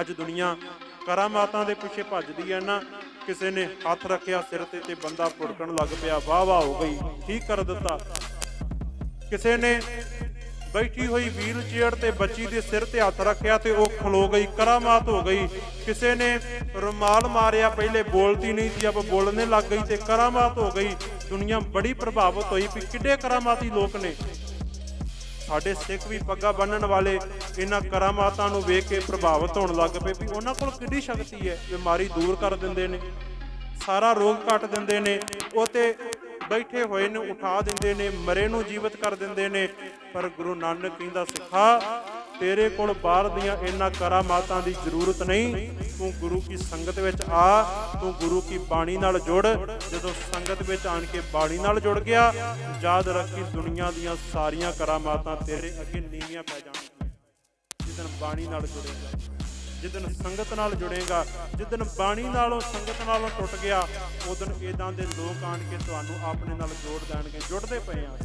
ਅੱਜ ਦੁਨੀਆ ਕਰਾਮਾਤਾਂ ਦੇ ਪਿੱਛੇ ਭੱਜਦੀ ਹੈ ਨਾ, ਕਿਸੇ ਨੇ ਹੱਥ ਰੱਖਿਆ ਸਿਰ ਤੇ ਤੇ ਬੰਦਾ ਪੁੜਕਣ ਲੱਗ ਪਿਆ ਵਾਹ ਵਾਹ ਹੋ ਗਈ, ਠੀਕ ਕਰ ਦਿੱਤਾ। ਕਿਸੇ ਨੇ ਬੈਠੀ ਹੋਈ ਵੀਲ ਚੇਅਰ ਤੇ ਬੱਚੀ ਦੇ ਸਿਰ ਤੇ ਹੱਥ ਰੱਖਿਆ ਤੇ ਉਹ ਖਲੋ ਗਈ ਕਰਾਮਾਤ ਹੋ ਗਈ। ਕਿਸੇ ਨੇ ਰੁਮਾਲ ਮਾਰਿਆ, ਪਹਿਲੇ ਬੋਲਦੀ ਨਹੀਂ ਸੀ ਅਬ ਬੋਲਣੇ ਲੱਗ ਗਈ ਤੇ ਕਰਾਮਾਤ ਹੋ ਗਈ। ਦੁਨੀਆ ਬੜੀ ਪ੍ਰਭਾਵਿਤ ਹੋਈ ਵੀ ਕਿੱਡੇ ਕਰਾਮਾਤੀ ਲੋਕ ਨੇ। ਸਾਡੇ ਸਿੱਖ ਵੀ ਪੱਗਾ ਬੰਨਣ ਵਾਲੇ ਇਹਨਾਂ ਕਰਾਮਾਤਾਂ ਨੂੰ ਵੇਖ ਕੇ ਪ੍ਰਭਾਵਿਤ ਹੋਣ ਲੱਗ ਪਏ ਵੀ ਉਹਨਾਂ ਕੋਲ ਕਿੰਨੀ ਸ਼ਕਤੀ ਹੈ। ਬਿਮਾਰੀ ਦੂਰ ਕਰ ਦਿੰਦੇ ਨੇ, ਸਾਰਾ ਰੋਗ ਕੱਟ ਦਿੰਦੇ ਨੇ, ਉਹ ਤੇ ਬੈਠੇ ਹੋਏ ਨੂੰ, ਉਠਾ ਦਿੰਦੇ ਨੇ, ਮਰੇ ਨੂੰ ਜੀਵਤ ਕਰ ਦਿੰਦੇ ਨੇ। ਪਰ ਗੁਰੂ ਨਾਨਕ ਕਹਿੰਦਾ, ਸਿੱਖਾ ਤੇਰੇ ਕੋਲ ਬਾਹਰ ਦੀਆਂ ਇਹਨਾਂ ਕਰਾਮਾਤਾਂ ਦੀ ਜ਼ਰੂਰਤ ਨਹੀਂ। ਤੂੰ ਗੁਰੂ ਕੀ ਸੰਗਤ ਵਿੱਚ ਆ, ਤੂੰ ਗੁਰੂ ਕੀ ਬਾਣੀ ਨਾਲ ਜੁੜ। ਜਦੋਂ ਸੰਗਤ ਵਿੱਚ ਆਣ ਕੇ ਬਾਣੀ ਨਾਲ ਜੁੜ ਗਿਆ, ਯਾਦ ਰੱਖੀ ਦੁਨੀਆ ਦੀਆਂ ਸਾਰੀਆਂ ਕਰਾਮਾਤਾਂ ਤੇਰੇ ਅੱਗੇ ਨੀਵੀਆਂ ਪੈ ਜਾਣਗੀਆਂ। ਜਿੱਦਨ ਬਾਣੀ ਨਾਲ ਜੁੜੇਗਾ ਜਿੱਦਨ ਸੰਗਤ ਨਾਲ ਜੁੜੇਗਾ ਜਿੱਦਨ ਬਾਣੀ ਨਾਲੋਂ ਸੰਗਤ ਨਾਲੋਂ ਟੁੱਟ ਗਿਆ, ਉਦੋਂ ਇਦਾਂ ਦੇ ਲੋਕ ਆਣ ਕੇ ਤੁਹਾਨੂੰ ਆਪਣੇ ਨਾਲ ਜੋੜ ਦੇਣਗੇ, ਜੁੜਦੇ ਪਏ ਆ।